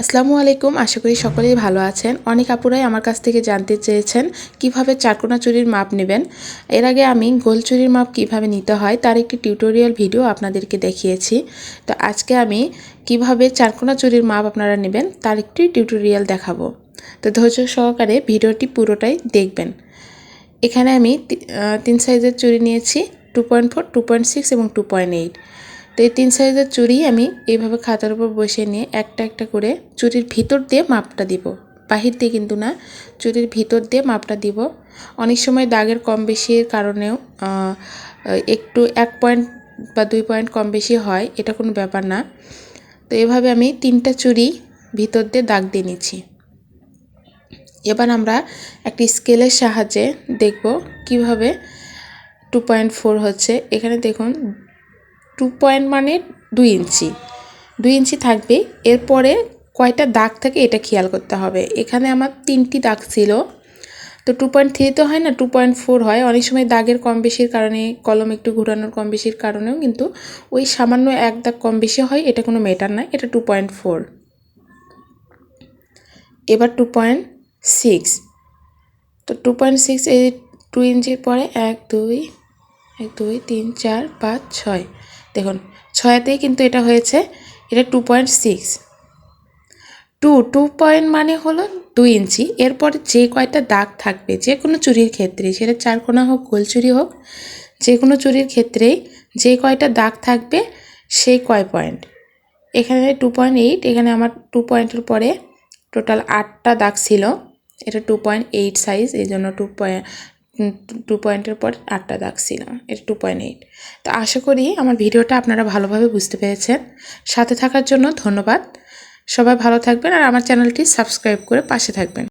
আসসালামু আলাইকুম, আশা করি সকলেই ভালো আছেন। অনেক আপুরাই আমার কাছ থেকে জানতে চেয়েছেন কীভাবে চারকোনা চুরির মাপ নেবেন। এর আগে আমি গোল চুরির মাপ কীভাবে নিতে হয় তার একটি টিউটোরিয়াল ভিডিও আপনাদেরকে দেখিয়েছি। তো আজকে আমি কীভাবে চারকোনা চুরির মাপ আপনারা নেবেন তার একটি টিউটোরিয়াল দেখাবো। তো ধৈর্য সহকারে ভিডিওটি পুরোটাই দেখবেন। এখানে আমি তিন সাইজের চুরি নিয়েছি, two point four, two point six এবং টু পয়েন্ট এইট। তো এই তিন সাইজের চুড়ি আমি এইভাবে খাতার উপর বসে নিয়ে একটা একটা করে চুরির ভিতর দিয়ে মাপটা দিব। বাহির দিয়ে কিন্তু না চুরির ভিতর দিয়ে মাপটা দিব। অনেক সময় দাগের কম বেশির কারণেও একটু এক পয়েন্ট বা দুই পয়েন্ট কম বেশি হয়, এটা কোনো ব্যাপার না। তো এভাবে আমি তিনটা চুড়ি ভিতর দিয়ে দাগ দিয়ে নিচ্ছি। এবার আমরা একটি স্কেলের সাহায্যে দেখব কীভাবে টু পয়েন্ট ফোর হচ্ছে। এখানে দেখুন টু পয়েন্ট মানে দুই ইঞ্চি। দুই ইঞ্চি থাকবে। এরপরে কয়টা দাগ থাকে এটা খেয়াল করতে হবে। এখানে আমার তিনটি দাগ ছিল। তো টু পয়েন্ট থ্রি তো হয় না টু পয়েন্ট ফোর হয়। অনেক সময় দাগের কম বেশির কারণে, কলম একটু ঘোরানোর কম বেশির কারণেও কিন্তু ওই সামান্য এক দাগ কম বেশি হয়, এটা কোনো মেটার না এটা টু পয়েন্ট ফোর এবার টু পয়েন্ট সিক্স তো টু পয়েন্ট সিক্স এই টু ইঞ্চির পরে এক, দুই এক, দুই, তিন, চার, পাঁচ, ছয়। দেখুন, ছয়াতেই কিন্তু এটা হয়েছে, এটা two point six two two point মানে হলো দুই ইঞ্চি, এরপর যে কয়টা দাগ থাকবে, যে কোনো চুরির ক্ষেত্রে, সেটা চারকোনা হোক, গোল চুরি হোক, যে কোনো চুরির ক্ষেত্রেই যে কয়টা দাগ থাকবে, সেই কয় পয়েন্ট এখানে টু পয়েন্ট এইট এখানে আমার টু পয়েন্টের পরে টোটাল আটটা দাগ ছিল, এটা টু পয়েন্ট এইট সাইজ এই জন্য টু পয়েন্ট টু পয়েন্টের পর আটটা দাগ ছিল এটা টু পয়েন্ট এইট তো আশা করি আমার ভিডিওটা আপনারা ভালোভাবে বুঝতে পেরেছেন। সাথে থাকার জন্য ধন্যবাদ। সবাই ভালো থাকবেন আর আমার চ্যানেলটি সাবস্ক্রাইব করে পাশে থাকবেন।